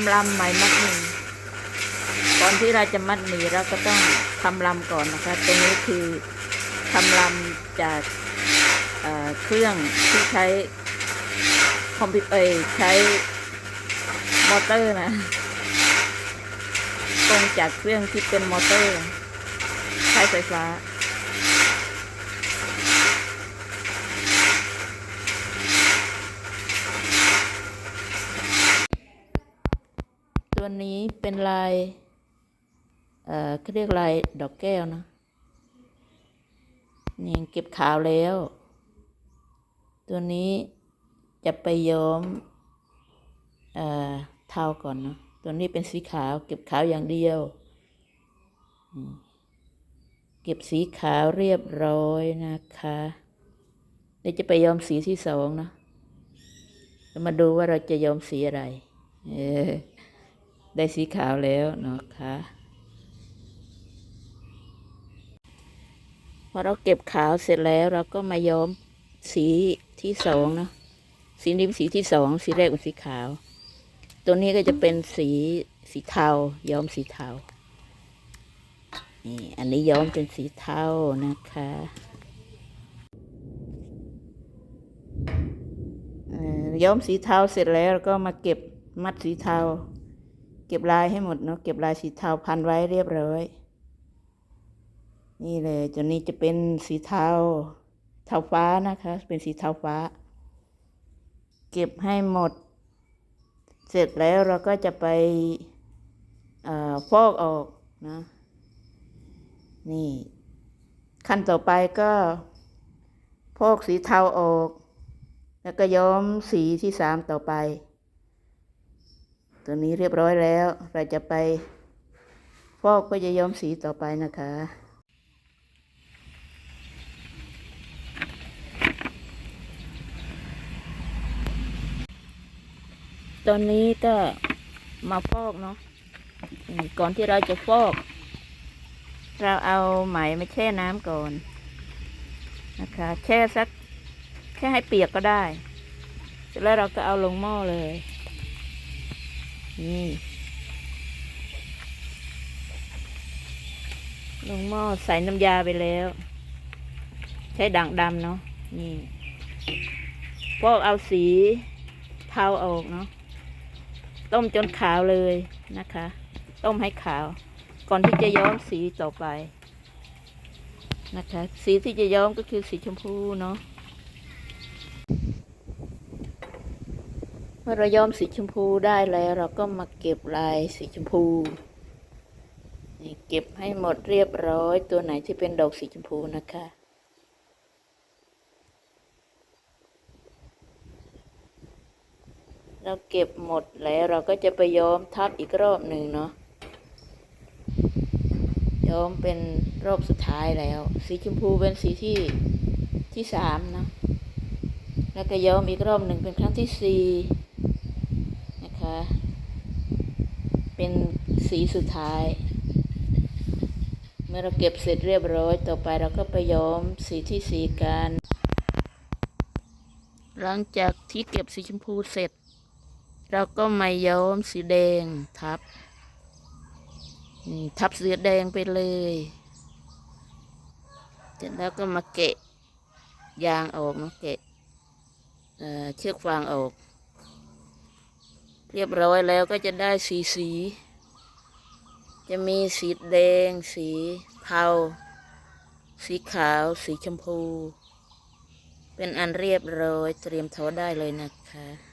ำลำไหมมัดหมี่ก่อนที่เราจะมัดหมี่เราก็ต้องทำลำก่อนนะคะ ตรงนี้คือทำลำจากเเครื่องที่ใช้คอมพิวเตอร์ใช้มอเตอร์นะตรงจากเครื่องที่เป็นมอเตอร์ ใช้ไฟฟ้า ตัวนี้เป็นลาย เอ่อเขาเรียกลายดอกแก้วนะนี่เก็บขาวแล้ว ตัวนี้จะไปย้อม เอ่อเทาก่อนเนาะตัวนี้เป็นสีขาว เก็บขาวอย่างเดียว เก็บสีขาวเรียบร้อยนะคะเดี๋ยวจะไปย้อมสีที่สองเนาะมาดูว่าเราจะย้อมสีอะไร เออ ได้สีขาวแล้วเนาะคะพอเราเก็บขาวเสร็จแล้วเราก็มาย้อมสีที่สองเนาะสีนี้เป็นสีที่สองสีแรกเป็นสีขาว ตัวนี้ก็จะเป็นสีสีเทาย้อมสีเทานี่อันนี้ย้อมเป็นสีเทานะคะย้อมสีเทาเสร็จแล้วก็มาเก็บมัดสีเทา ก็บลายให้หมดเนาะเก็บลายสีเทาพันไว้เรียบร้อย นี่เลยตัวนี้จะเป็นสีเทาเทาฟ้านะคะ เป็นสีเทาฟ้า เก็บให้หมด เสร็จแล้วเราก็จะไปเอ่อฟอกออกนะนี่ ขั้นต่อไปก็พอกสีเทาออก แล้วก็ย้อมสีที่สามต่อไป ตัวนี้เรียบร้อยแล้ว เราจะไปฟอกก็จะย้อมสีต่อไปนะคะตอนนี้ก็มาฟอกเนาะก่อนที่เราจะฟอก เราเอาไหมมาแช่น้ำก่อนนะคะ แช่สักแค่ให้เปียกก็ได้ เสร็จแล้วเราก็เอาลงหม้อเลย นี่ลงหม้อใส่น้ำยาไปแล้ว ใช้ด่างดำเนาะนี่พวกเอาสีเทาออกเนาะต้มจนขาวเลยนะคะ ต้มให้ขาว ก่อนที่จะย้อมสีต่อไป นะคะ สีที่จะย้อมก็คือสีชมพูเนาะ เมื่อเราย้อมสีชมพูได้แล้ว เราก็มาเก็บลายสีชมพู นี่เก็บให้หมดเรียบร้อย ตัวไหนที่เป็นดอกสีชมพูนะคะเราเก็บหมดแล้วเราก็จะไปย้อมทับอีกรอบหนึ่งเนาะย้อมเป็นรอบสุดท้ายแล้ว สีชมพูเป็นสีที่ที่สามนะแล้วก็ย้อมอีกรอบหนึ่งเป็นครั้งที่สี่ นะคะ เป็นสีสุดท้าย เมื่อเราเก็บเสร็จเรียบร้อย ต่อไปเราก็ไปย้อมสีที่สีกัน หลังจากที่เก็บสีชมพูเสร็จ เราก็มาย้อมสีแดงทับ ทับสีแดงไปเลย เสร็จแล้วก็มาเกะยางออกนะเกะเเชือกฟางออก เรียบร้อยแล้วก็จะได้สีสี จะมีสีแดง สีเทา สีขาว สีชมพู เป็นอันเรียบร้อยเตรียมทอได้เลยนะคะ